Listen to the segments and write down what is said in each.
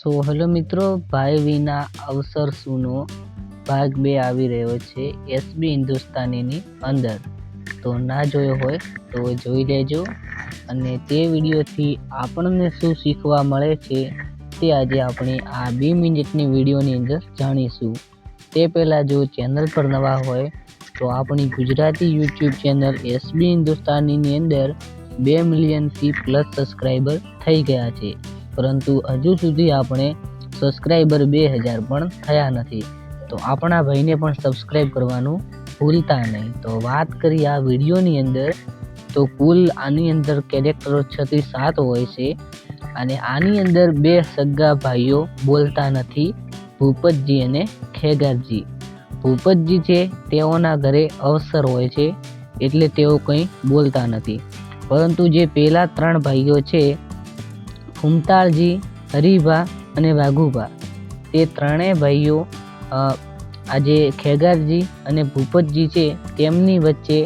So hello મિત્રો, ભાઈ વિના અવસર શુંનો ભાગ બે આવી રહ્યો છે એસબી હિન્દુસ્તાનીની અંદર. તો ના જોયો હોય તો જોઈ લેજો. અને તે વિડીયોથી આપણને શું શીખવા મળે છે તે આજે આપણે આ બે મિનિટની વિડીયોની અંદર જાણીશું. તે પહેલાં જો ચેનલ પર નવા હોય તો આપણી ગુજરાતી યુટ્યુબ ચેનલ એસબી હિન્દુસ્તાનીની અંદર બે મિલિયનથી પ્લસ સબસ્ક્રાઈબર થઈ ગયા છે. પરંતુ હજુ સુધી આપણે સબસ્ક્રાઈબર બે હજાર પણ થયા નથી. તો આપણા ભાઈને પણ સબસ્ક્રાઈબ કરવાનું ભૂલતા નહીં. તો વાત કરી આ વિડીયોની અંદર, તો કુલ આની અંદર કેરેક્ટરો છથી સાત હોય છે અને આની અંદર બે સગા ભાઈઓ બોલતા નથી. ભૂપતજી અને ખેગારજી. ભૂપતજી છે તેઓના ઘરે અવસર હોય છે એટલે તેઓ કંઈ બોલતા નથી. પરંતુ જે પહેલાં ત્રણ ભાઈઓ છે ફૂમતાળજી હરિભા અને વાઘુભા. તે ત્રણેય ભાઈઓ આજે ખેગારજી અને ભૂપતજી છે, તેમની વચ્ચે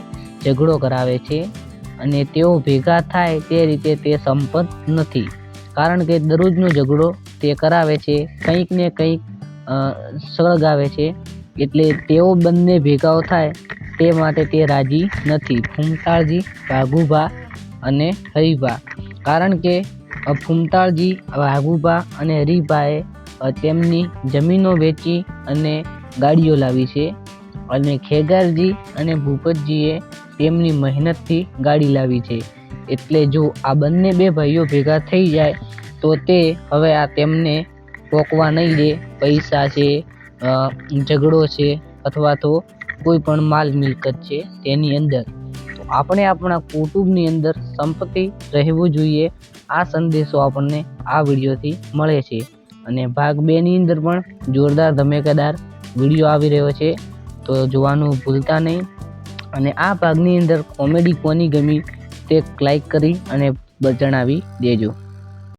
ઝઘડો કરાવે છે અને તેઓ ભેગા થાય તે રીતે તે સંપત નથી. કારણ કે દરરોજનો ઝઘડો તે કરાવે છે, કંઈક ને કંઈક સળગાવે છે, એટલે તેઓ બંને ભેગાઓ થાય તે માટે તે રાજી નથી. ફૂમતાળજી વાઘુભા અને હરિભા. કારણ કે ફૂમતાળજી વાઘુભા અને હરિભાએ તેમની જમીનો વેચી અને ગાડીઓ લાવી છે. અને ખેગારજી અને ભૂપતજીએ તેમની મહેનતથી ગાડી લાવી છે. એટલે જો આ બંને બે ભાઈઓ ભેગા થઈ જાય, તો તે હવે આ તેમને રોકવા નહીં દે. પૈસા છે ઝઘડો છે અથવા તો કોઈ પણ માલ મિલકત છે તેની અંદર. આપણે આપણા કુટુંબની અંદર સંપત્તિ રહેવું જોઈએ. આ સંદેશો આપણને આ વિડીયોથી મળે છે. અને ભાગ બેની અંદર પણ જોરદાર ધમેકેદાર વીડિયો આવી રહ્યો છે. તો જોવાનું ભૂલતા નહીં. અને આ ભાગની અંદર કોમેડી કોની ગમી તે લાઈક કરી અને જણાવી દેજો.